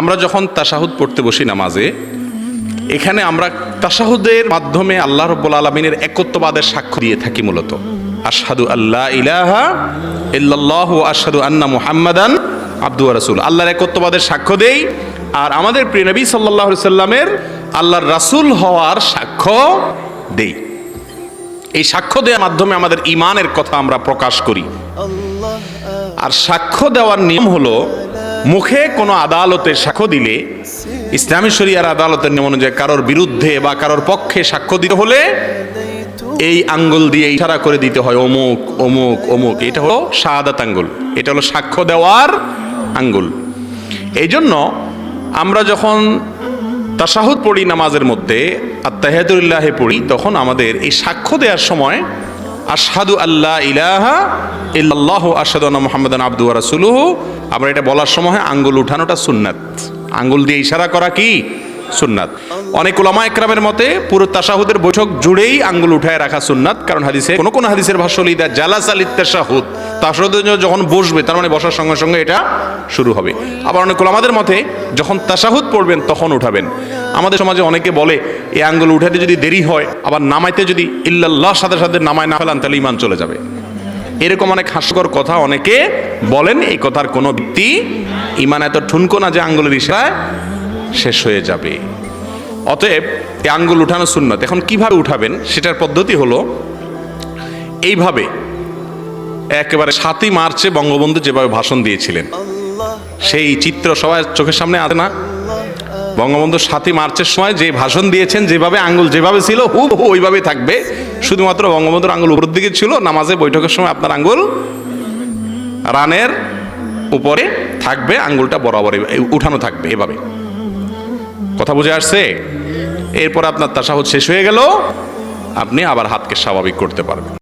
আমরা যখন তাশাহুদ পড়তে বসি নামাজে, এখানে আমরা তাশাহুদের মাধ্যমে আল্লাহ রব্বুল আলমিনের একত্ববাদের সাক্ষ্য দিয়ে থাকি মূলত। আশহাদু আল্লাহ ইলাহা ইল্লাল্লাহু আশহাদু আন্না মুহাম্মাদান আব্দু রাসূল আল্লাহর একত্ববাদের সাক্ষ্য দেই। আর আমাদের প্রিয় নবী আলাইহি সাল্লামের আল্লাহর রাসূল হওয়ার সাক্ষ্য দেই। এই সাক্ষ্য দেওয়ার মাধ্যমে আমাদের ইমানের কথা আমরা প্রকাশ করি। আর সাক্ষ্য দেওয়ার নিয়ম হলো মুখে কোনো আদালতে সাক্ষ্য দিলে, ইসলামী শরিয়ার আদালতের নিয়ম অনুযায়ী কারোর বিরুদ্ধে বা কারোর পক্ষে সাক্ষ্য দিতে হলে এই আঙ্গুল দিয়ে ইশারা করে দিতে হয়, অমুক অমুক অমুক। এটা হলো শাহাদাত আঙ্গুল। এটা হলো সাক্ষ্য দেওয়ার আঙ্গুল। এই জন্য আমরা যখন তাশাহুদ পড়ি নামাজের মধ্যে আত্মাহাদুল্লাহে পড়ি, তখন আমাদের এই সাক্ষ্য দেওয়ার সময় আশহাদু আল্লাহ ইলাহা ইল্লাল্লাহ আশহাদু আন্না মুহাম্মাদান আবদু রাসূলুহু। আমরা এটা বলার সময় আঙ্গুল উঠানোটা সুন্নাত। আঙ্গুল দিয়ে ইশারা করা কি? সুন্নাত। অনেক ওলামা একরামের মতে পুরো তাশাহুদের বৈঠক জুড়েই আঙ্গুল উঠায় রাখা সুন্নাত, কারণ হাদিসে কোন কোন হাদিসের ভাষ্য লিদা জালাস আলিত তাশাহুদ তাশাহুদের যখন বসবে, তার মানে বসার সঙ্গে সঙ্গে এটা শুরু হবে। আবার অনেক ওলামাদের মতে, যখন তাশাহুদ পড়বেন, তখন উঠাবেন। আমাদের সমাজে অনেকে বলে, এই আঙ্গুল উঠাতে যদি দেরি হয়, আবার নামাইতে যদি ইল্লাল্লাহ সাথে সাথে নামায় না ফেলান, তাহলে ইমান চলে যাবে। এরকম অনেক হাস্যকর কথা অনেকে বলেন, এই কথার কোনো ভিত্তি ইমান এত ঠুনকো না যে আঙ্গুলের ইশারায় শেষ হয়ে যাবে। অতএব, এই আঙ্গুল উঠানো সুন্নত। এখন কীভাবে উঠাবেন? সেটার পদ্ধতি হলো, এইভাবে একেবারে সাতই মার্চে বঙ্গবন্ধু যেভাবে ভাষণ দিয়েছিলেন, সেই চিত্র সবাই চোখের সামনে আসে না? বঙ্গবন্ধু সাতই মার্চের সময় যে ভাষণ দিয়েছেন, যেভাবে আঙ্গুল যেভাবে ছিল হু হু ওইভাবেই থাকবে। শুধুমাত্র বঙ্গবন্ধুর আঙ্গুল উপরের দিকে ছিল, নামাজে বৈঠকের সময় আপনার আঙ্গুল রানের উপরে থাকবে, আঙ্গুলটা বরাবর উঠানো থাকবে এভাবে। কথা বুঝে আসছে? এরপর আপনার তাসাহুদ শেষ হয়ে গেল, আপনি আবার হাতকে স্বাভাবিক করতে পারবেন।